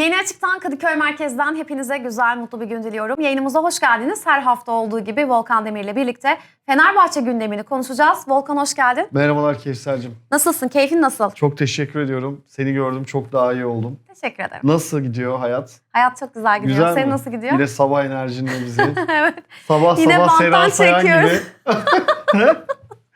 Yeni Açık'tan Kadıköy Merkez'den hepinize güzel, mutlu bir gün diliyorum. Yayınımıza hoş geldiniz. Her hafta olduğu gibi Volkan Demir ile birlikte Fenerbahçe gündemini konuşacağız. Volkan hoş geldin. Merhabalar Kevser'cim. Nasılsın? Keyfin nasıl? Çok teşekkür ediyorum. Seni gördüm çok daha iyi oldum. Teşekkür ederim. Nasıl gidiyor hayat? Hayat çok güzel gidiyor. Güzel Senin mi? nasıl gidiyor? Yine sabah enerjinle bizi. evet. sabah Yine sabah Sena Sayan gibi.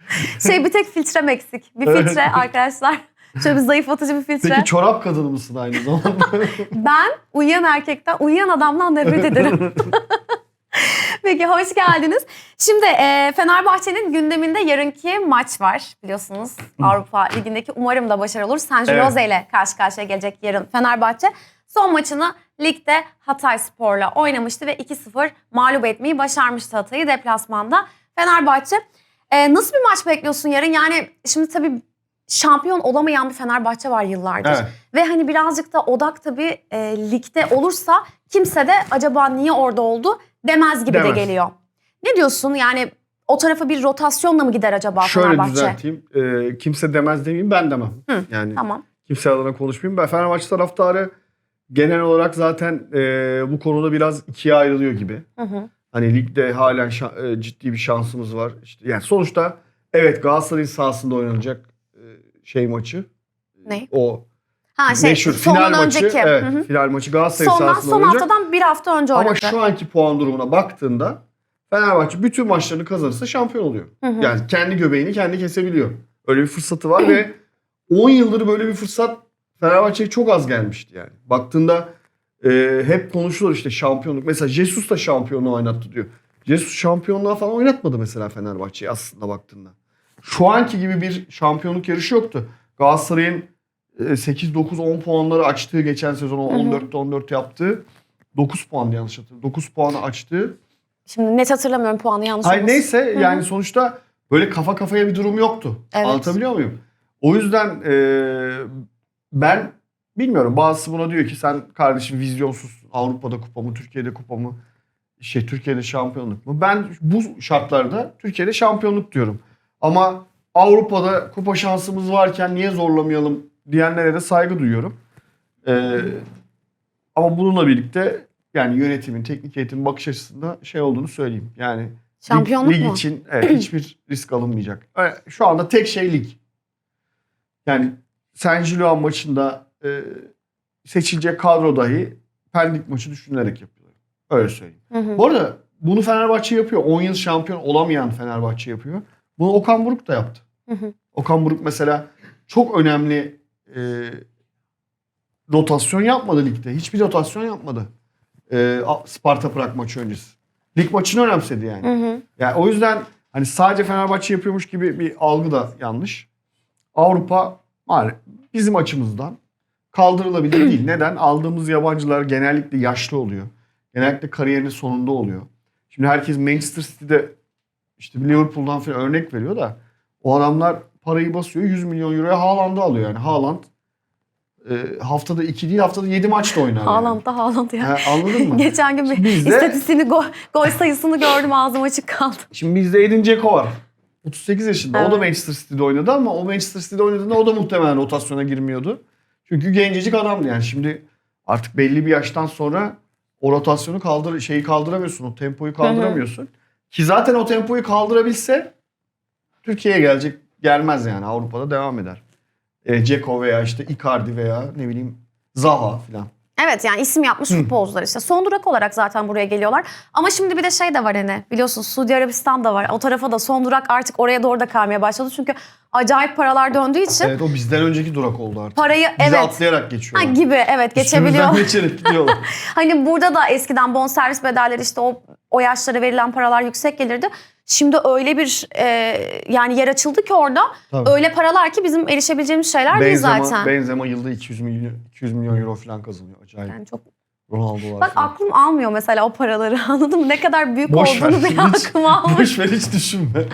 Şey bir tek filtrem eksik. Bir filtre arkadaşlar. Şöyle bir zayıflatıcı bir filtre. Peki çorap kadını mısın aynı zamanda? Ben uyuyan erkekten, uyuyan adamdan nefret ederim. Peki hoş geldiniz. Şimdi e, Fenerbahçe'nin gündeminde yarınki maç var biliyorsunuz. Avrupa Ligi'ndeki umarım da başarılı olur. San Evet. Jose ile karşı karşıya gelecek yarın Fenerbahçe. Son maçını ligde Hatay Spor'la oynamıştı ve 2-0 mağlup etmeyi başarmıştı Hatay'ı deplasmanda. Fenerbahçe e, nasıl bir maç bekliyorsun yarın? Yani şimdi tabii şampiyon olamayan bir Fenerbahçe var yıllardır. evet. Ve hani birazcık da odak tabii e, ligde olursa kimse de acaba niye orada oldu demez gibi Demez. de geliyor. Ne diyorsun? Yani o tarafa bir rotasyonla mı gider acaba Şöyle Fenerbahçe? düzelteyim. Ee, kimse demez demeyeyim ben demem. Hı, yani Tamam. kimse adına konuşmayayım. Ben Fenerbahçe taraftarı genel olarak zaten e, bu konuda biraz ikiye ayrılıyor gibi. Hı hı. Hani ligde halen şa- e, ciddi bir şansımız var. İşte yani sonuçta evet Galatasaray'ın sahasında oynanacak şey maçı. Ne? O Ha şey meşhur final maçı. önceki. Evet, Hı hı. final maçı Galatasaray Sondan, sahasında son oynanacak. haftadan bir hafta önce Ama oynadı. şu anki puan durumuna baktığında Fenerbahçe bütün maçlarını kazanırsa şampiyon oluyor. Hı hı. Yani kendi göbeğini kendi kesebiliyor. Öyle bir fırsatı var ve 10 yıldır böyle bir fırsat Fenerbahçe'ye çok az gelmişti yani. Baktığında e, hep konuşulur işte şampiyonluk. Mesela Jesus da şampiyonluğu oynattı diyor. Jesus şampiyonluğa falan oynatmadı mesela Fenerbahçe'yi aslında baktığında. Şu anki gibi bir şampiyonluk yarışı yoktu. Galatasaray'ın e, 8 9 10 puanları açtığı geçen sezon o Hı hı. 14'te 14 yaptığı 9 puan yanlış hatırlıyorum. 9 puanı açtığı Şimdi net hatırlamıyorum puanı yanlış Hayır olmasın. neyse hı. yani sonuçta böyle kafa kafaya bir durum yoktu. Evet. Anlatabiliyor muyum? O yüzden e, ben bilmiyorum bazısı buna diyor ki sen kardeşim vizyonsuzsun. Avrupa'da kupa mı, Türkiye'de kupa mı? Şey Türkiye'de şampiyonluk mu? Ben bu şartlarda Türkiye'de şampiyonluk diyorum. Ama Avrupa'da kupa şansımız varken niye zorlamayalım diyenlere de saygı duyuyorum. E, ama bununla birlikte yani yönetimin, teknik eğitimin bakış açısında şey olduğunu söyleyeyim. Yani Şampiyonluk lig, lig mu? için evet, hiçbir risk alınmayacak. Evet, Şu anda tek şey lig. Yani Saint Gilloise maçında e, seçilecek kadro dahi Pendik maçı düşünülerek yapılıyor. Öyle söyleyeyim. Hı hı. Bu arada bunu Fenerbahçe yapıyor. 10 yıl şampiyon olamayan Fenerbahçe yapıyor. Bunu Okan Buruk da yaptı. Hı hı. Okan Buruk mesela çok önemli e, rotasyon yapmadı ligde. Hiçbir rotasyon yapmadı. E, Sparta Prag maçı öncesi. Lig maçını önemsedi yani. Hı hı. Yani o yüzden hani sadece Fenerbahçe yapıyormuş gibi bir algı da yanlış. Avrupa bizim açımızdan kaldırılabilir değil. Neden? Aldığımız yabancılar genellikle yaşlı oluyor. Genellikle kariyerinin sonunda oluyor. Şimdi herkes Manchester City'de işte Liverpool'dan falan örnek veriyor da o adamlar parayı basıyor 100 milyon euroya Haaland'ı alıyor yani. Haaland e, haftada 2 değil haftada 7 maçta oynar. yani. Haaland da Haaland ya. Ha, anladın mı? Geçen gün bir Biz de- istatistiğini, gol, gol sayısını gördüm ağzım açık kaldı. Şimdi bizde Edin Dzeko var. 38 yaşında. O da Evet. Manchester City'de oynadı ama o Manchester City'de oynadığında o da muhtemelen rotasyona girmiyordu. Çünkü gencecik adamdı yani. Şimdi artık belli bir yaştan sonra o rotasyonu kaldır şeyi kaldıramıyorsun. O tempoyu kaldıramıyorsun. Ki zaten o tempoyu kaldırabilse Türkiye'ye gelecek gelmez yani. Avrupa'da devam eder. E, Dzeko veya işte Icardi veya ne bileyim Zaha falan. Evet yani isim yapmış futbolcular işte. Son durak olarak zaten buraya geliyorlar. Ama şimdi bir de şey de var hani biliyorsun Suudi Arabistan da var. O tarafa da son durak artık oraya doğru da kalmaya başladı. Çünkü acayip paralar döndüğü için Evet o bizden önceki durak oldu artık. parayı Bizi evet atlayarak ha, geçiyorlar. gibi evet geçebiliyor. Üstümüzden geçerek gidiyorlar. Hani burada da eskiden bonservis bedelleri işte o o yaşlara verilen paralar yüksek gelirdi. Şimdi öyle bir e, yani yer açıldı ki orada Tabii. öyle paralar ki bizim erişebileceğimiz şeyler değil zaten. Benzema yılda 200 milyon 200 milyon euro falan kazanıyor. Acayip. Yani çok Ronaldo'lar Bak falan. aklım almıyor mesela o paraları anladın mı? Ne kadar büyük Boş ver. olduğunu bile Hiç- aklım almıyor. Boş ver hiç düşünme.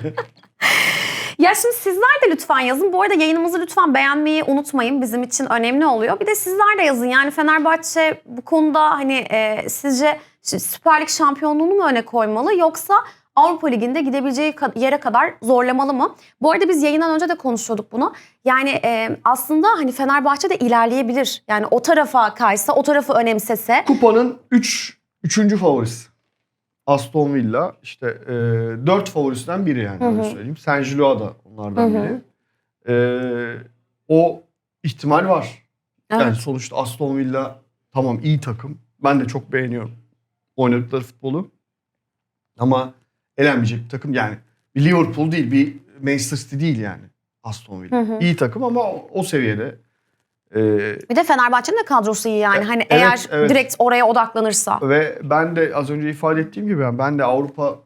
Ya şimdi sizler de lütfen yazın. Bu arada yayınımızı lütfen beğenmeyi unutmayın. Bizim için önemli oluyor. Bir de sizler de yazın. Yani Fenerbahçe bu konuda hani e, sizce Süper Lig şampiyonluğunu mu öne koymalı yoksa Avrupa Ligi'nde gidebileceği yere kadar zorlamalı mı? Bu arada biz yayından önce de konuşuyorduk bunu. Yani e, aslında hani Fenerbahçe de ilerleyebilir. Yani o tarafa kaysa, o tarafı önemsese. Kupanın 3 üç, 3. favorisi. Aston Villa işte e, 4 favorisinden biri yani Hı hı. öyle söyleyeyim. Gilloa da onlardan Hı hı. biri. E, o ihtimal var. Evet. Yani sonuçta Aston Villa tamam iyi takım. Ben de çok beğeniyorum oynadıkları futbolu. Ama elenmeyecek bir takım yani. Bir Liverpool değil, bir Manchester City değil yani Aston Villa. Hı hı. İyi takım ama o, o seviyede. E, Bir de Fenerbahçe'nin de kadrosu iyi yani. Hani Evet, eğer evet. direkt oraya odaklanırsa. Ve ben de az önce ifade ettiğim gibi yani ben de Avrupa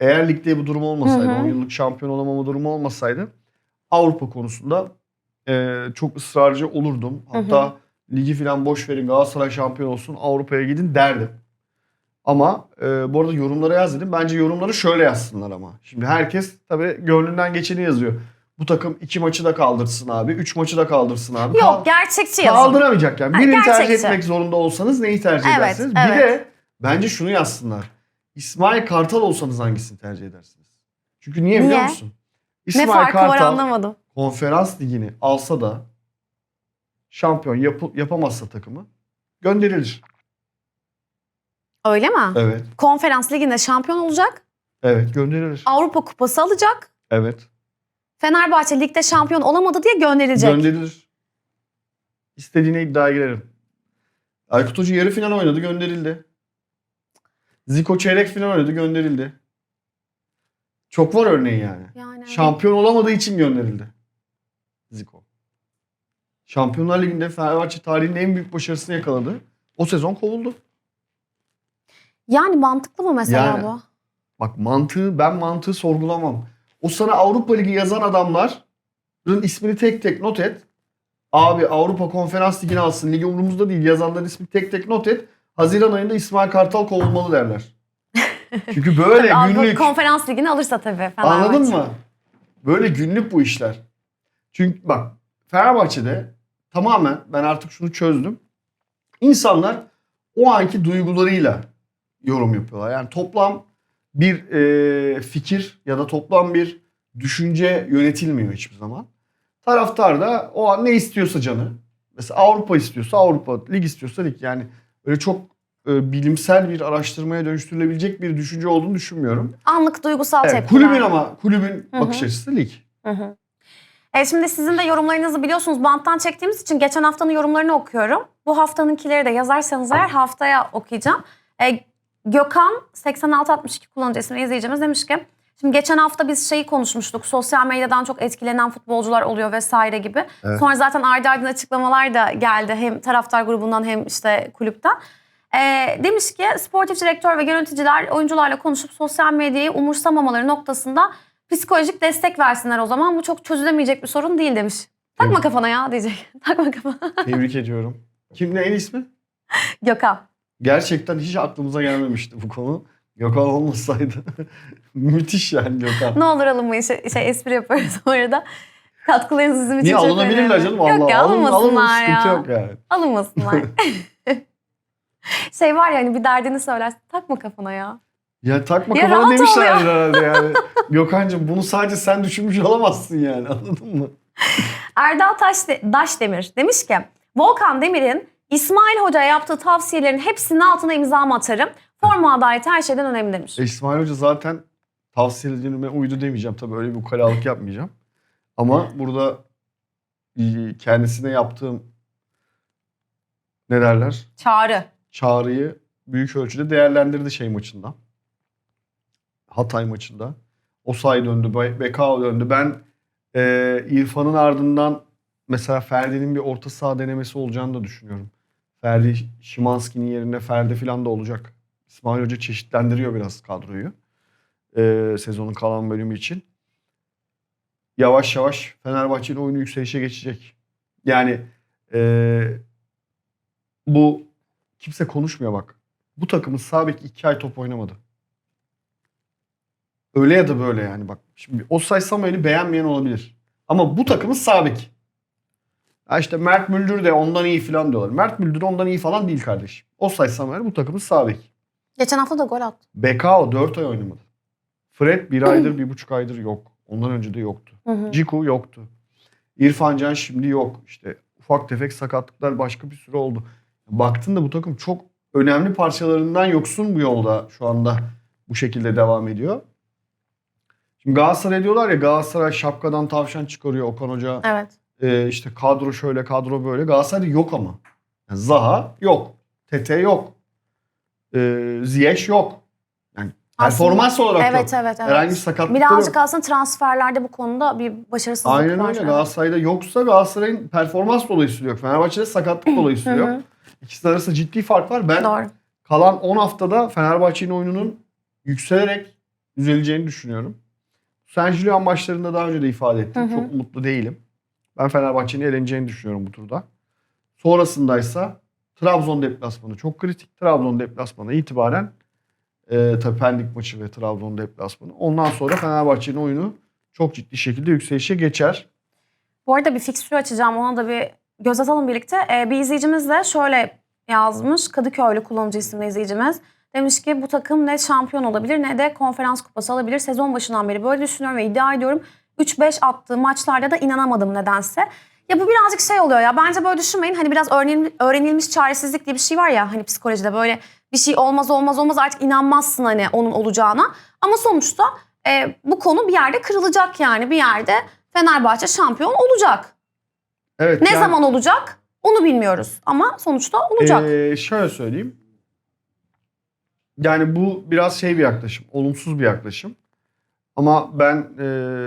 eğer ligde bu durum olmasaydı, Hı hı. 10 yıllık şampiyon olamama durumu olmasaydı Avrupa konusunda e, çok ısrarcı olurdum. Hı hı. Hatta ligi falan boş verin Galatasaray şampiyon olsun Avrupa'ya gidin derdim. Ama e, bu arada yorumlara yaz dedim. Bence yorumları şöyle yazsınlar ama. Şimdi herkes tabii gönlünden geçeni yazıyor. Bu takım iki maçı da kaldırsın abi. Üç maçı da kaldırsın abi. Kal- Yok gerçekçi yazın. Kaldıramayacak yani. Birini tercih gerçekçi. etmek zorunda olsanız neyi tercih Evet, edersiniz? evet. Bir de bence şunu yazsınlar. İsmail Kartal olsanız hangisini tercih edersiniz? Çünkü niye, biliyor Niye? musun? Ne İsmail farkı var Kartal anlamadım. konferans ligini alsa da şampiyon yapı- yapamazsa takımı gönderilir. Öyle mi? Evet. Konferans liginde şampiyon olacak. Evet gönderilir. Avrupa kupası alacak. Evet. Fenerbahçe ligde şampiyon olamadı diye gönderilecek. Gönderilir. İstediğine iddia girerim. Aykut Hoca yarı final oynadı gönderildi. Zico çeyrek final oynadı gönderildi. Çok var örneği yani. yani Şampiyon olamadığı için gönderildi. Zico. Şampiyonlar Ligi'nde Fenerbahçe tarihinin en büyük başarısını yakaladı. O sezon kovuldu. Yani mantıklı mı mesela Yani. bu? Bak mantığı ben mantığı sorgulamam. O sana Avrupa Ligi yazan adamların ismini tek tek not et. Abi Avrupa Konferans Ligi'ni alsın. Ligi umurumuzda değil. Yazanların ismini tek tek not et. Haziran ayında İsmail Kartal kovulmalı derler. Çünkü böyle Tabii Avrupa günlük. konferans ligini alırsa tabii Fenerbahçe. Anladın mı? Böyle günlük bu işler. Çünkü bak Fenerbahçe'de tamamen ben artık şunu çözdüm. İnsanlar o anki duygularıyla yorum yapıyorlar. Yani toplam bir e, fikir ya da toplam bir düşünce yönetilmiyor hiçbir zaman. Taraftar da o an ne istiyorsa canı. Mesela Avrupa istiyorsa Avrupa, lig istiyorsa lig. Yani öyle çok e, bilimsel bir araştırmaya dönüştürülebilecek bir düşünce olduğunu düşünmüyorum. Anlık duygusal Evet, tepkiler. kulübün ama kulübün Hı hı. bakış açısı lig. E şimdi sizin de yorumlarınızı biliyorsunuz banttan çektiğimiz için geçen haftanın yorumlarını okuyorum. Bu haftanınkileri de yazarsanız eğer haftaya okuyacağım. E, Gökhan 8662 kullanıcı isimli izleyicimiz demiş ki Şimdi geçen hafta biz şeyi konuşmuştuk. Sosyal medyadan çok etkilenen futbolcular oluyor vesaire gibi. Evet. Sonra zaten ardı ardına açıklamalar da geldi. Hem taraftar grubundan hem işte kulüpten. E, demiş ki sportif direktör ve yöneticiler oyuncularla konuşup sosyal medyayı umursamamaları noktasında psikolojik destek versinler o zaman. Bu çok çözülemeyecek bir sorun değil demiş. Takma kafana ya diyecek. Takma kafana. Tebrik ediyorum. Kim ne en ismi? Gökhan. Gerçekten hiç aklımıza gelmemişti bu konu. Gökhan olmasaydı. Müthiş yani Gökhan. Ne olur alınmayın. Şey, şey espri yapıyoruz bu arada. Katkılarınız bizim için Niye çok alınabilirler önemli. canım? Allah Yok ya alın, alın alınmasınlar sıkıntı ya. yok yani. Alınmasınlar. şey var ya hani bir derdini söylersin. Takma kafana ya. Ya takma Ya kafana rahat ol demişler ya. herhalde yani. Gökhan'cığım bunu sadece sen düşünmüş olamazsın yani anladın mı? Erdal Taş Daşdemir demiş ki Volkan Demir'in İsmail Hoca'ya yaptığı tavsiyelerin hepsinin altına imzamı atarım. Forma adaleti her şeyden önemli demiş. E, İsmail Hoca zaten tavsiyelerime uydu demeyeceğim. Tabii öyle bir ukalalık yapmayacağım. Ama burada kendisine yaptığım ne derler? Çağrı. çağrıyı büyük ölçüde değerlendirdi şey maçında. Hatay maçında. Osay döndü, Be- Bekao döndü. Ben e, İrfan'ın ardından mesela Ferdi'nin bir orta saha denemesi olacağını da düşünüyorum. Ferdi Şimanski'nin yerine Ferdi falan da olacak. İsmail Hoca çeşitlendiriyor biraz kadroyu. E, sezonun kalan bölümü için. Yavaş yavaş Fenerbahçe'nin oyunu yükselişe geçecek. Yani e, bu kimse konuşmuyor bak. Bu takımın sağ bek iki ay top oynamadı. Öyle ya da böyle yani bak. Şimdi Osay Samuel'i beğenmeyen olabilir. Ama bu takımın beki. Ha işte Mert Müldür de ondan iyi falan diyorlar. Mert Müldür ondan iyi falan değil kardeşim. Osay Samuel bu takımın sağ beki. Geçen hafta da gol attı. Bekao 4 ay oynamadı. Fred bir aydır, bir buçuk aydır yok. Ondan önce de yoktu. Ciku yoktu. İrfan Can şimdi yok. İşte ufak tefek sakatlıklar başka bir sürü oldu. Baktın da bu takım çok önemli parçalarından yoksun bu yolda şu anda bu şekilde devam ediyor. Şimdi Galatasaray diyorlar ya Galatasaray şapkadan tavşan çıkarıyor Okan Hoca. Evet. Ee, işte kadro şöyle kadro böyle. Galatasaray'da yok ama. Yani Zaha yok. Tete yok. Ee, Ziyech yok. Yani performans olarak Evet yok. evet evet. Herhangi bir sakatlık Birazcık yok. aslında transferlerde bu konuda bir başarısızlık Aynen var. öyle. Evet. Galatasaray'da yoksa Galatasaray'ın performans dolayısıyla yok. Fenerbahçe'de sakatlık dolayısıyla yok. İkisi arasında ciddi fark var. Ben Doğru. kalan 10 haftada Fenerbahçe'nin oyununun yükselerek düzeleceğini düşünüyorum. San Julian maçlarında daha önce de ifade ettim. Hı hı. Çok mutlu değilim. Ben Fenerbahçe'nin eleneceğini düşünüyorum bu turda. Sonrasındaysa Trabzon deplasmanı çok kritik. Trabzon deplasmanı itibaren e, tabii Pendik maçı ve Trabzon deplasmanı. Ondan sonra Fenerbahçe'nin oyunu çok ciddi şekilde yükselişe geçer. Bu arada bir fikstür açacağım. Ona da bir göz atalım birlikte. Ee, bir izleyicimiz de şöyle yazmış. Kadıköylü kullanıcı isimli izleyicimiz. Demiş ki bu takım ne şampiyon olabilir ne de konferans kupası alabilir. Sezon başından beri böyle düşünüyorum ve iddia ediyorum. 3-5 attığı maçlarda da inanamadım nedense. Ya bu birazcık şey oluyor ya. Bence böyle düşünmeyin. Hani biraz öğrenil- öğrenilmiş çaresizlik diye bir şey var ya. Hani psikolojide böyle bir şey olmaz olmaz olmaz artık inanmazsın hani onun olacağına. Ama sonuçta e, bu konu bir yerde kırılacak yani. Bir yerde Fenerbahçe şampiyon olacak. Evet. Ne yani- zaman olacak onu bilmiyoruz ama sonuçta olacak. Ee, şöyle söyleyeyim. Yani bu biraz şey bir yaklaşım. Olumsuz bir yaklaşım. Ama ben e,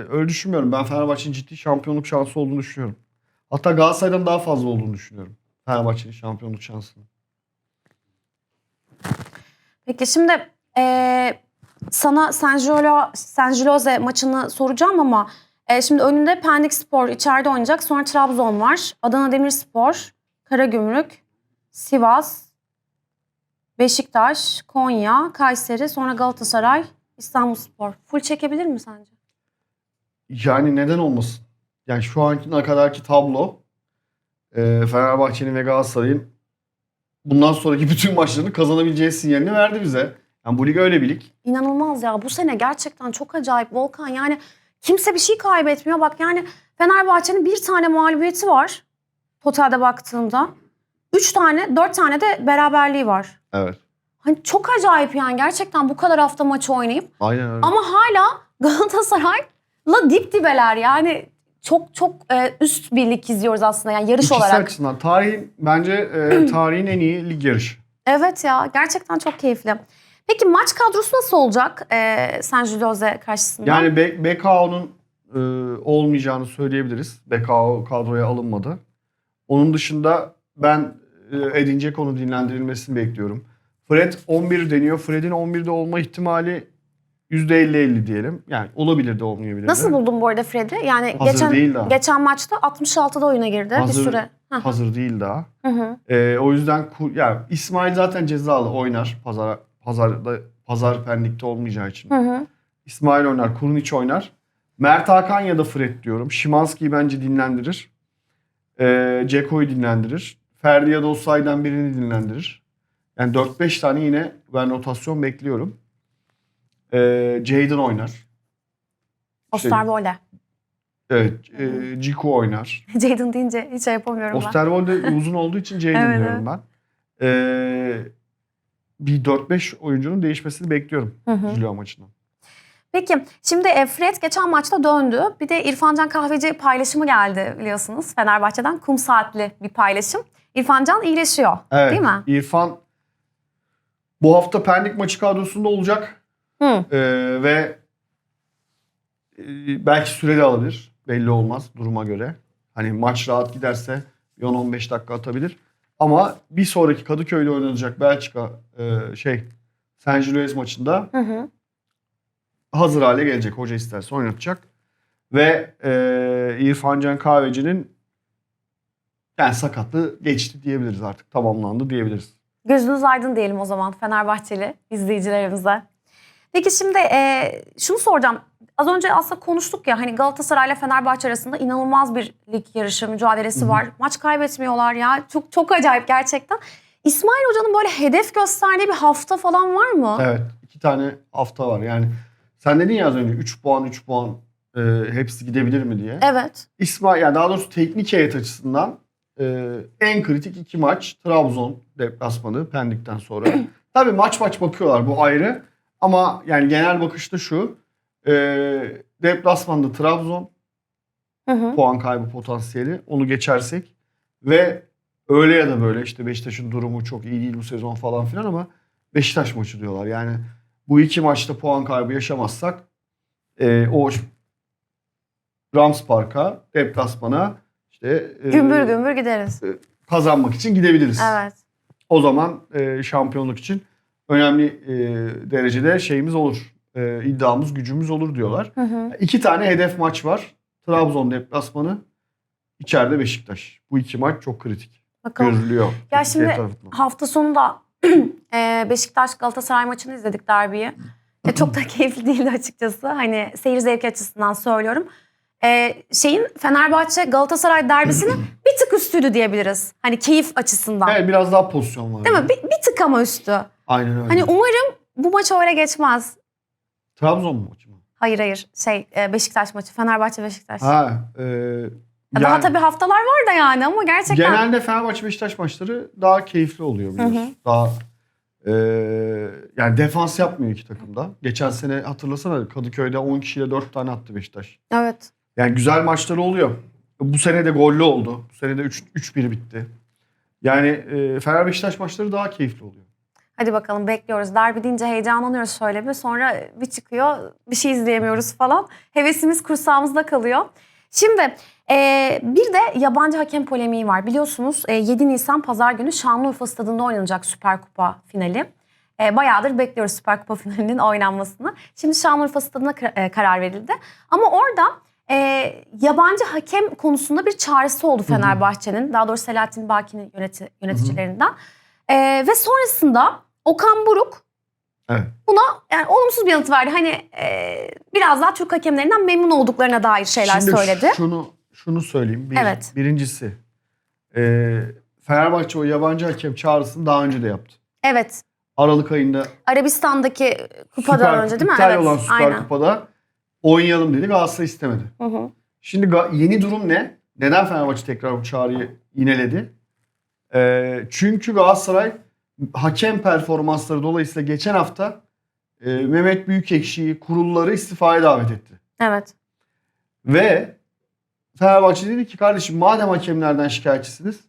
öyle düşünmüyorum. Ben Fenerbahçe'nin ciddi şampiyonluk şansı olduğunu düşünüyorum. Hatta Galatasaray'dan daha fazla olduğunu düşünüyorum. Fenerbahçe'nin şampiyonluk şansının. Peki şimdi eee, sana San Giolo- San Giloze maçını soracağım ama eee, şimdi önünde Pendik Spor içeride oynayacak. Sonra Trabzon var. Adana Demirspor, Karagümrük, Sivas, Beşiktaş, Konya, Kayseri, sonra Galatasaray, İstanbulspor. Full çekebilir mi sence? Yani neden olmasın? Yani şu ankine kadarki tablo e, Fenerbahçe'nin ve Galatasaray'ın bundan sonraki bütün maçlarını kazanabileceği sinyalini verdi bize. Yani bu lig öyle bir lig. İnanılmaz ya. Bu sene gerçekten çok acayip Volkan. Yani kimse bir şey kaybetmiyor. Bak yani Fenerbahçe'nin bir tane mağlubiyeti var. Totalde baktığımda. Üç tane, dört tane de beraberliği var. Evet. Hani çok acayip yani gerçekten bu kadar hafta maçı oynayıp. Aynen öyle. Ama hala Galatasaray'la dip dibeler yani. Çok çok e, üst bir lig izliyoruz aslında yani yarış İkisi olarak. açısından tarihin bence e, tarihin en iyi lig yarışı. Evet ya gerçekten çok keyifli. Peki maç kadrosu nasıl olacak e, San Giloze karşısında? Yani Be- BKO'nun e, olmayacağını söyleyebiliriz. BKO kadroya alınmadı. Onun dışında ben e, Edin Dzeko'nun dinlendirilmesini bekliyorum. Fred 11 deniyor. Fred'in 11'de olma ihtimali %50-50 diyelim. Yani olabilir de olmayabilir de. Nasıl buldun bu arada Fred'i? Yani Hazır geçen değil daha. geçen maçta 66'da oyuna girdi Hazır- bir süre. Hı Hazır değil daha. hı. hı. E, o yüzden ku- ya İsmail zaten cezalı oynar. Pazar pazarda pazar pendikte olmayacağı için. Hı hı. İsmail oynar, Kurunic oynar. Mert Hakan ya da Fred diyorum. Şimanski'yi bence dinlendirir. Ee, Ceko'yu dinlendirir. Ferdi ya da Osayi'den birini dinlendirir. Yani 4-5 tane yine ben rotasyon bekliyorum. Ee, Jadon oynar. Osterwolde. Evet. E, Ciku oynar. Jadon deyince hiç şey yapamıyorum. Osterwolde uzun olduğu için Jadon Evet, diyorum ben. Ee, bir 4-5 oyuncunun değişmesini bekliyorum. Julio maçından. Peki şimdi e, Fred geçen maçta döndü. Bir de İrfancan Kahveci paylaşımı geldi biliyorsunuz Fenerbahçe'den. Kum saatli bir paylaşım. İrfancan iyileşiyor Evet. değil mi? İrfan bu hafta Pendik maçı kadrosunda olacak. Hı. Ee, ve e, belki süreli alabilir. Belli olmaz duruma göre. Hani maç rahat giderse 10-15 dakika atabilir. Ama bir sonraki Kadıköy'de oynanacak Belçika e, şey San Gilois maçında Hı hı. hazır hale gelecek. Hoca isterse oynatacak. Ve e, İrfan Can Kahveci'nin yani sakatlığı geçti diyebiliriz artık. Tamamlandı diyebiliriz. Gözünüz aydın diyelim o zaman Fenerbahçeli izleyicilerimize. Peki şimdi e, şunu soracağım. Az önce aslında konuştuk ya hani Galatasaray ile Fenerbahçe arasında inanılmaz bir lig yarışı mücadelesi Hı hı. var. Maç kaybetmiyorlar ya. Çok çok acayip gerçekten. İsmail Hoca'nın böyle hedef gösterdiği bir hafta falan var mı? Evet. iki tane hafta var. Yani Sen dedin ya az önce 3 puan 3 puan e, hepsi gidebilir mi diye. Evet. İsmail yani daha doğrusu teknik heyet açısından e, en kritik iki maç Trabzon deplasmanı Pendik'ten sonra. Tabii maç maç bakıyorlar bu ayrı ama yani genel bakışta şu e, deplasmanda Trabzon Hı hı. puan kaybı potansiyeli onu geçersek ve öyle ya da böyle işte Beşiktaş'ın durumu çok iyi değil bu sezon falan filan ama Beşiktaş maçı diyorlar. Yani bu iki maçta puan kaybı yaşamazsak e, o Rams Park'a deplasmana işte e, Gümbür gümbür gideriz. kazanmak için gidebiliriz. Evet. O zaman e, şampiyonluk için önemli e, derecede şeyimiz olur. E, iddiamız, gücümüz olur diyorlar. Hı hı. İki tane hedef maç var. Trabzon deplasmanı, içeride Beşiktaş. Bu iki maç çok kritik. Bakalım. Görülüyor. Ya şimdi tarafından. Hafta sonu da e, Beşiktaş Galatasaray maçını izledik derbiyi. E, çok da keyifli değildi açıkçası. Hani seyir zevki açısından söylüyorum. E, şeyin Fenerbahçe Galatasaray derbisinin bir tık üstüydü diyebiliriz. Hani keyif açısından. Evet biraz daha pozisyon var. Değil mi? Bir, bir tık ama üstü. Aynen öyle. Hani umarım bu maç öyle geçmez. Trabzon mu maçı mı? Hayır hayır şey e, Beşiktaş maçı Fenerbahçe Beşiktaş. Ha, e, Ya Daha yani tabii haftalar var da yani ama gerçekten. genelde Fenerbahçe Beşiktaş maçları daha keyifli oluyor biliyorsun. Hı hı. Daha e, yani defans yapmıyor iki takım da. Geçen sene hatırlasana Kadıköy'de 10 kişiyle 4 tane attı Beşiktaş. Evet. Yani güzel maçları oluyor. Bu sene de gollü oldu. Bu sene de 3 3-1 bitti. Yani e, Fener Beşiktaş maçları daha keyifli oluyor. Hadi bakalım bekliyoruz. Derbi deyince heyecanlanıyoruz şöyle bir. Sonra bir çıkıyor bir şey izleyemiyoruz falan. Hevesimiz kursağımızda kalıyor. Şimdi e, bir de yabancı hakem polemiği var. Biliyorsunuz e, 7 Nisan pazar günü Şanlıurfa Stadı'nda oynanacak Süper Kupa finali. E, bayağıdır bekliyoruz Süper Kupa finalinin oynanmasını. Şimdi Şanlıurfa Stadı'na e, karar verildi. Ama orada e, yabancı hakem konusunda bir çağrısı oldu Fenerbahçe'nin. Daha doğrusu Selahattin Baki'nin yöneti- yöneticilerinden. E, ve sonrasında Okan Buruk Evet. buna yani olumsuz bir yanıt verdi. Hani e, biraz daha Türk hakemlerinden memnun olduklarına dair şeyler Şimdi söyledi. şunu şunu söyleyeyim. Bir, Evet. Birincisi e, Fenerbahçe o yabancı hakem çağrısını daha önce de yaptı. Evet. Aralık ayında Arabistan'daki kupadan Süper- önce değil mi? iptal evet. olan Süper Aynen. Kupada oynayalım dedi. Galatasaray istemedi. Hı hı. Şimdi yeni durum ne? Neden Fenerbahçe tekrar bu çağrıyı yineledi? Ee, çünkü Galatasaray hakem performansları dolayısıyla geçen hafta e, Mehmet Büyükekşi'yi kurulları istifaya davet etti. Evet. Ve Fenerbahçe dedi ki kardeşim madem hakemlerden şikayetçisiniz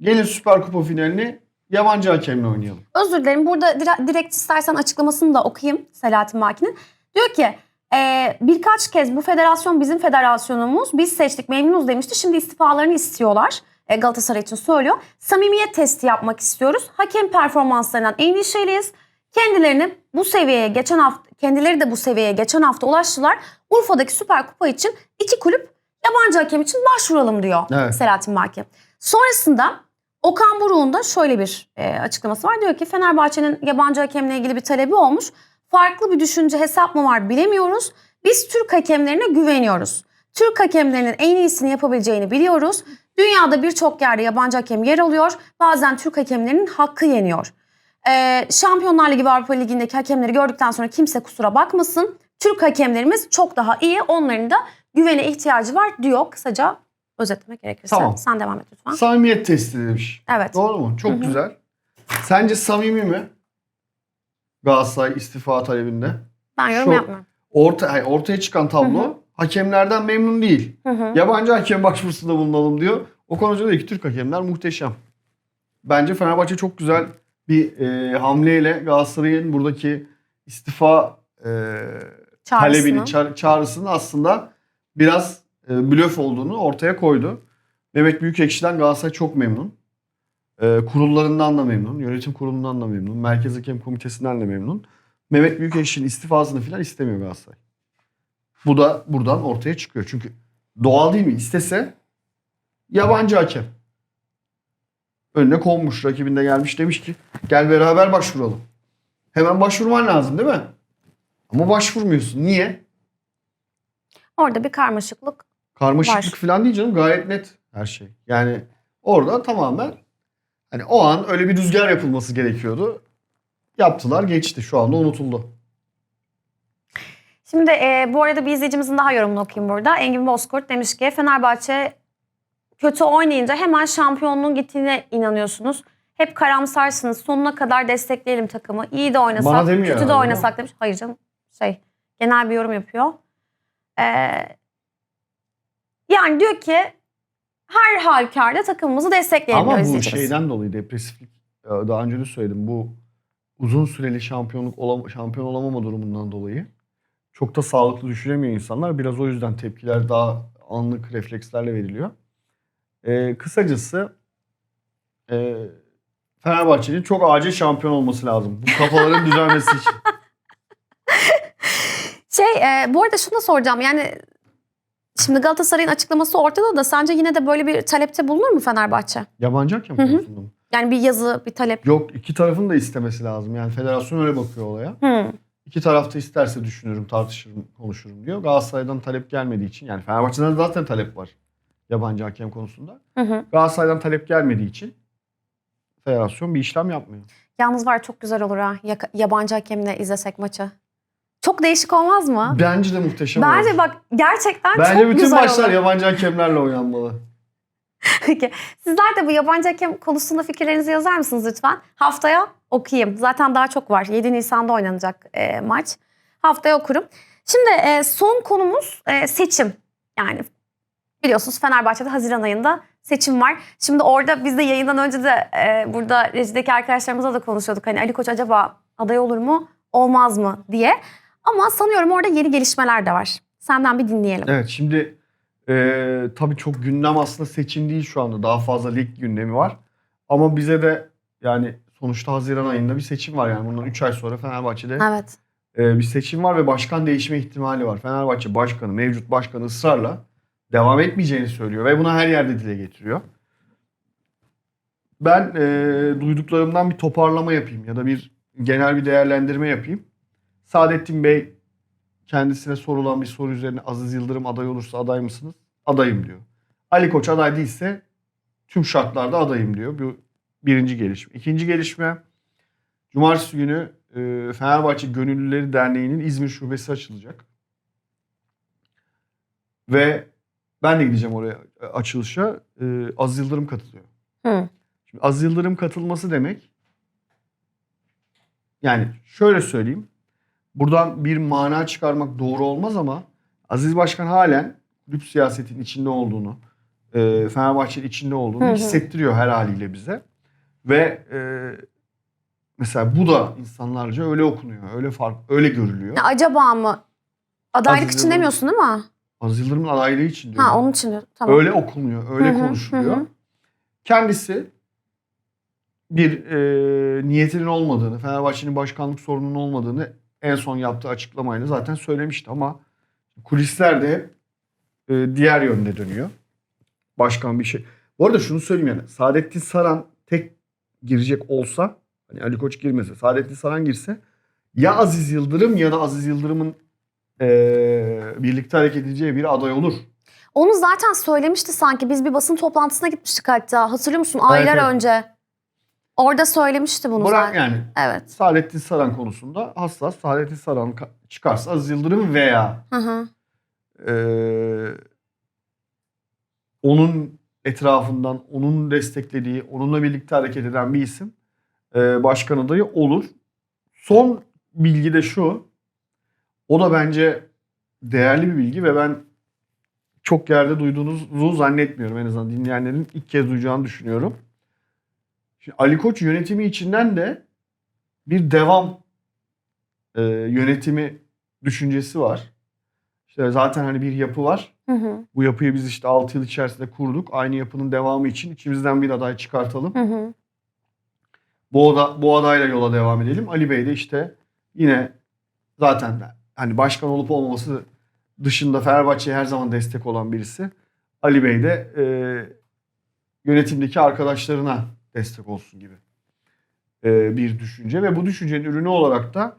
gelin Süper Kupa finalini yabancı hakemle oynayalım. Özür dilerim. Burada dire- direkt istersen açıklamasını da okuyayım Selahattin Maki'nin. Diyor ki e, birkaç kez bu federasyon bizim federasyonumuz. Biz seçtik memnunuz demişti. Şimdi istifalarını istiyorlar. E, Galatasaray için söylüyor. Samimiyet testi yapmak istiyoruz. Hakem performanslarından endişeliyiz. Kendilerini bu seviyeye geçen hafta kendileri de bu seviyeye geçen hafta ulaştılar. Urfa'daki Süper Kupa için iki kulüp yabancı hakem için başvuralım diyor Evet. Selahattin Maki. Sonrasında Okan Buruk'un da şöyle bir e, açıklaması var. Diyor ki Fenerbahçe'nin yabancı hakemle ilgili bir talebi olmuş. Farklı bir düşünce hesap mı var bilemiyoruz. Biz Türk hakemlerine güveniyoruz. Türk hakemlerinin en iyisini yapabileceğini biliyoruz. Dünyada birçok yerde yabancı hakem yer alıyor. Bazen Türk hakemlerinin hakkı yeniyor. Ee, Şampiyonlar Ligi ve Avrupa Ligi'ndeki hakemleri gördükten sonra kimse kusura bakmasın. Türk hakemlerimiz çok daha iyi. Onların da güvene ihtiyacı var diyor. Kısaca özetlemek gerekirse. Tamam. Sen devam et lütfen. Samimiyet testi demiş. Evet. Doğru mu? Çok Hı hı. güzel. Sence samimi mi? Galatasaray istifa talebinde. Ben yorum Şu- yapmıyorum. Orta, hayır, ortaya çıkan tablo Hı hı. hakemlerden memnun değil. Hı hı. Yabancı hakem başvurusunda bulunalım diyor. Okan Hoca diyor ki Türk hakemler muhteşem. Bence Fenerbahçe çok güzel bir e, hamleyle Galatasaray'ın buradaki istifa e, talebini, ça- çağrısını aslında biraz e, blöf olduğunu ortaya koydu. Mehmet Büyükekşi'den Galatasaray çok memnun. E, kurullarından da memnun. Yönetim kurulundan da memnun. Merkez Hakem Komitesi'nden de memnun. Mehmet Büyükekşi'nin istifasını falan istemiyor Galatasaray. Bu da buradan ortaya çıkıyor. Çünkü doğal değil mi? İstese yabancı hakem. Önüne konmuş. Rakibinde gelmiş demiş ki gel beraber başvuralım. Hemen başvurman lazım değil mi? Ama başvurmuyorsun. Niye? Orada bir karmaşıklık. Karmaşıklık Var. falan değil canım. Gayet net her şey. Yani orada tamamen hani o an öyle bir rüzgar yapılması gerekiyordu. Yaptılar geçti. Şu anda unutuldu. Şimdi e, bu arada bir izleyicimizin daha yorumunu okuyayım burada. Engin Bozkurt demiş ki Fenerbahçe kötü oynayınca hemen şampiyonluğun gittiğine inanıyorsunuz. Hep karamsarsınız. Sonuna kadar destekleyelim takımı. İyi de oynasak, kötü de herhalde, oynasak demiş. Hayır canım. Şey, genel bir yorum yapıyor. Ee, yani diyor ki her halükarda takımımızı destekleyelim Ama bu şeyden dolayı depresiflik e, daha önce de söyledim. Bu uzun süreli şampiyonluk olam şampiyon olamama durumundan dolayı çok da sağlıklı düşünemiyor insanlar. Biraz o yüzden tepkiler daha anlık reflekslerle veriliyor. E, kısacası e, Fenerbahçe'nin çok acil şampiyon olması lazım. Bu kafaların düzelmesi için. Şey e, bu arada şunu da soracağım yani şimdi Galatasaray'ın açıklaması ortada da sence yine de böyle bir talepte bulunur mu Fenerbahçe? Yabancı hakem Hı hı. konusunda mı? Yani bir yazı, bir talep. Yok iki tarafın da istemesi lazım. Yani federasyon öyle bakıyor olaya. Hı. İki tarafta isterse düşünürüm, tartışırım, konuşurum diyor. Galatasaray'dan talep gelmediği için yani Fenerbahçe'den zaten talep var yabancı hakem konusunda. Hı hı. Galatasaray'dan talep gelmediği için federasyon bir işlem yapmıyor. Yalnız var çok güzel olur ha yaka- yabancı hakemle izlesek maçı. Çok değişik olmaz mı? Bence de muhteşem Bence olur. bak gerçekten Bence çok bütün güzel maçlar olur. yabancı hakemlerle oynanmalı. Peki. Sizler de bu yabancı hakem konusunda fikirlerinizi yazar mısınız lütfen? Haftaya okuyayım. Zaten daha çok var. 7 Nisan'da oynanacak e, maç. Haftaya okurum. Şimdi e, son konumuz e, seçim. Yani biliyorsunuz Fenerbahçe'de Haziran ayında seçim var. Şimdi orada biz de yayından önce de e, burada rejideki arkadaşlarımızla da konuşuyorduk. Hani Ali Koç acaba aday olur mu, olmaz mı diye. Ama sanıyorum orada yeni gelişmeler de var. Senden bir dinleyelim. Evet şimdi e, tabii çok gündem aslında seçim değil şu anda. Daha fazla lig gündemi var. Ama bize de yani sonuçta Haziran ayında bir seçim var yani. Bundan 3 ay sonra Fenerbahçe'de Evet. e, bir seçim var ve başkan değişme ihtimali var. Fenerbahçe başkanı, mevcut başkanı ısrarla devam etmeyeceğini söylüyor ve bunu her yerde dile getiriyor. Ben e, duyduklarımdan bir toparlama yapayım ya da bir genel bir değerlendirme yapayım. Saadettin Bey kendisine sorulan bir soru üzerine Aziz Yıldırım aday olursa aday mısınız? Adayım diyor. Ali Koç aday değilse tüm şartlarda adayım diyor. Bu birinci gelişme. İkinci gelişme Cumartesi günü e, Fenerbahçe Gönüllüleri Derneği'nin İzmir şubesi açılacak. Ve ben de gideceğim oraya e, açılışa. E, Aziz Yıldırım katılıyor. Hı. Şimdi Aziz Yıldırım katılması demek yani şöyle söyleyeyim. Buradan bir mana çıkarmak doğru olmaz ama Aziz Başkan halen kulüp siyasetin içinde olduğunu, e, Fenerbahçe'nin içinde olduğunu Hı hı. hissettiriyor her haliyle bize. Ve e, mesela bu da insanlarca öyle okunuyor, öyle fark, öyle görülüyor. Ya acaba mı? Adaylık Aziz için demiyorsun değil mi? Aziz Yıldırım'ın adaylığı için diyorum. Ha onun için diyorum. Tamam. Öyle okunuyor, öyle Hı hı, konuşuluyor. hı. Kendisi bir e, niyetinin olmadığını, Fenerbahçe'nin başkanlık sorununun olmadığını en son yaptığı açıklamayla zaten söylemişti ama kulisler de e, diğer yönde dönüyor. Başkan bir şey. Bu arada şunu söyleyeyim yani Saadettin Saran tek girecek olsa hani Ali Koç girmese Saadettin Saran girse ya Aziz Yıldırım ya da Aziz Yıldırım'ın e, birlikte hareket edeceği bir aday olur. Onu zaten söylemişti sanki. Biz bir basın toplantısına gitmiştik hatta. Hatırlıyor musun? Aylar evet. önce. Orada söylemişti bunu Bırak zaten. yani Evet. Saadettin Saran konusunda hassas. Saadettin Saran ka- çıkarsa Aziz Yıldırım veya Hı hı. eee, onun etrafından, onun desteklediği, onunla birlikte hareket eden bir isim eee, başkan adayı olur. Son bilgi de şu. O da bence değerli bir bilgi ve ben çok yerde duyduğunuzu zannetmiyorum en azından dinleyenlerin ilk kez duyacağını düşünüyorum. Şimdi Ali Koç yönetimi içinden de bir devam e, yönetimi düşüncesi var. İşte zaten hani bir yapı var. Hı hı. Bu yapıyı biz işte 6 yıl içerisinde kurduk. Aynı yapının devamı için içimizden bir aday çıkartalım. Hı hı. Bu, oda, bu adayla yola devam edelim. Ali Bey de işte yine zaten de hani başkan olup olmaması dışında Fenerbahçe'ye her zaman destek olan birisi. Ali Bey de e, yönetimdeki arkadaşlarına destek olsun gibi e, bir düşünce. Ve bu düşüncenin ürünü olarak da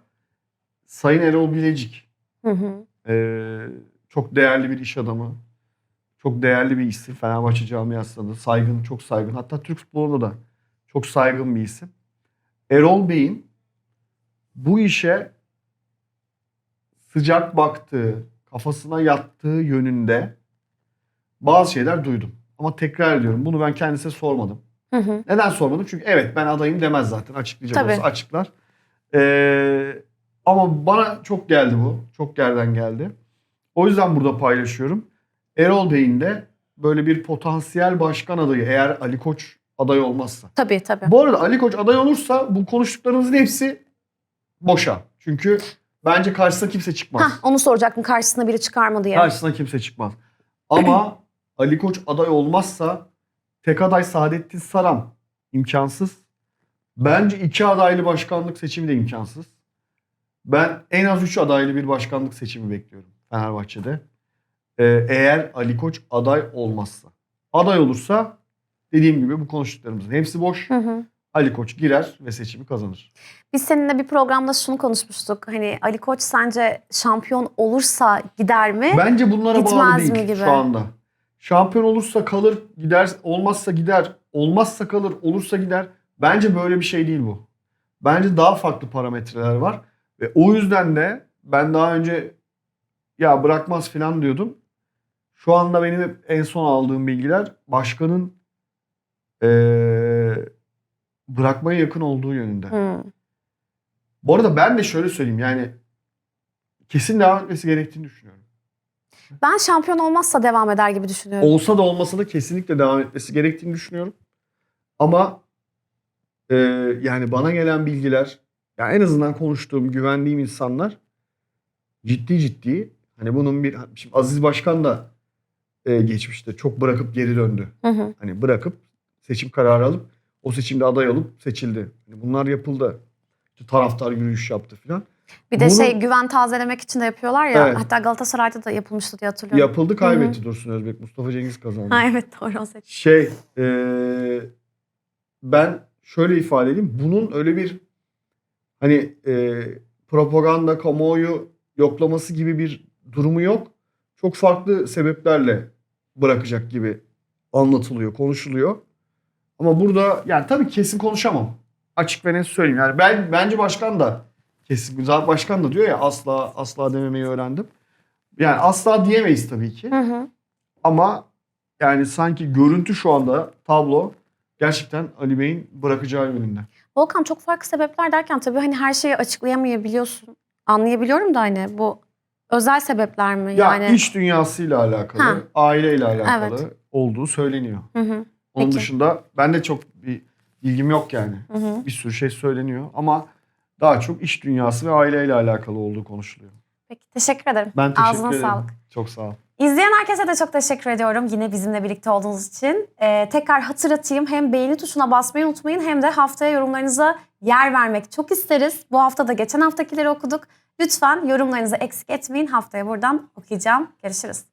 Sayın Erol Bilecik Hı hı. e, çok değerli bir iş adamı. Çok değerli bir isim. Fenerbahçe camiasında da saygın, çok saygın. Hatta Türk futbolunda da çok saygın bir isim. Erol Bey'in bu işe sıcak baktığı, kafasına yattığı yönünde bazı şeyler duydum. Ama tekrar ediyorum bunu ben kendisine sormadım. Hı hı. Neden sormadım? Çünkü evet ben adayım demez zaten. Açıklayacak Tabii. olsa açıklar. Ee, ama bana çok geldi bu. Çok yerden geldi. O yüzden burada paylaşıyorum. Erol Bey'in de böyle bir potansiyel başkan adayı eğer Ali Koç aday olmazsa. Tabii tabii. Bu arada Ali Koç aday olursa bu konuştuklarımızın hepsi boşa. Çünkü bence karşısına kimse çıkmaz. Hah, onu soracaktım karşısına biri çıkar mı diye. Karşısına kimse çıkmaz. Ama Ali Koç aday olmazsa tek aday Saadettin Saran imkansız. Bence iki adaylı başkanlık seçimi de imkansız. Ben en az üç adaylı bir başkanlık seçimi bekliyorum Fenerbahçe'de. Ee, eğer Ali Koç aday olmazsa. Aday olursa dediğim gibi bu konuştuklarımızın hepsi boş. Hı hı. Ali Koç girer ve seçimi kazanır. Biz seninle bir programda şunu konuşmuştuk. Hani Ali Koç sence şampiyon olursa gider mi? Bence bunlara bağlı Gitmez değil mi gibi? şu anda. Şampiyon olursa kalır, gider, olmazsa gider, olmazsa kalır, olursa gider. Bence böyle bir şey değil bu. Bence daha farklı parametreler var. Ve o yüzden de ben daha önce ya bırakmaz falan diyordum. Şu anda benim en son aldığım bilgiler başkanın eee bırakmaya yakın olduğu yönünde. Hı. Bu arada ben de şöyle söyleyeyim yani kesin devam etmesi gerektiğini düşünüyorum. Ben şampiyon olmazsa devam eder gibi düşünüyorum. Olsa da olmasa da kesinlikle devam etmesi gerektiğini düşünüyorum. Ama e, yani bana gelen bilgiler, yani en azından konuştuğum, güvendiğim insanlar ciddi ciddi hani bunun bir şimdi Aziz Başkan da e, geçmişte çok bırakıp geri döndü. Hı hı. Hani bırakıp seçim kararı alıp o seçimde aday olup seçildi. Hani bunlar yapıldı. İşte taraftar yürüyüş yaptı filan. Bir de Bunu- şey güven tazelemek için de yapıyorlar ya. Evet. Hatta Galatasaray'da da yapılmıştı diye hatırlıyorum. Yapıldı kaybetti Dursun Özbek. Mustafa Cengiz kazandı. Ha evet doğru o seçim. Şey, eee, ben şöyle ifade edeyim. Bunun öyle bir hani eee, propaganda, kamuoyu yoklaması gibi bir durumu yok. Çok farklı sebeplerle bırakacak gibi anlatılıyor, konuşuluyor. Ama burada yani tabii kesin konuşamam. Açık ve net söyleyeyim. Yani ben bence başkan da kesin zaten başkan da diyor ya asla asla dememeyi öğrendim. Yani asla diyemeyiz tabii ki. Hı hı. Ama yani sanki görüntü şu anda tablo gerçekten Ali Bey'in bırakacağı yönünde. Volkan çok farklı sebepler derken tabii hani her şeyi açıklayamayabiliyorsun. Anlayabiliyorum da hani bu özel sebepler mi? Ya yani iç dünyasıyla alakalı, Ha. aileyle alakalı Evet. olduğu söyleniyor. Hı hı. Onun Peki. dışında ben de çok bir bilgim yok yani. Hı hı. Bir sürü şey söyleniyor ama daha çok iş dünyası ve aileyle alakalı olduğu konuşuluyor. Peki teşekkür ederim. Ben teşekkür Ağzına ederim. sağlık. Çok sağ ol. İzleyen herkese de çok teşekkür ediyorum yine bizimle birlikte olduğunuz için. Ee, tekrar hatırlatayım hem beğeni tuşuna basmayı unutmayın hem de haftaya yorumlarınıza yer vermek çok isteriz. Bu hafta da geçen haftakileri okuduk. Lütfen yorumlarınızı eksik etmeyin. Haftaya buradan okuyacağım. Görüşürüz.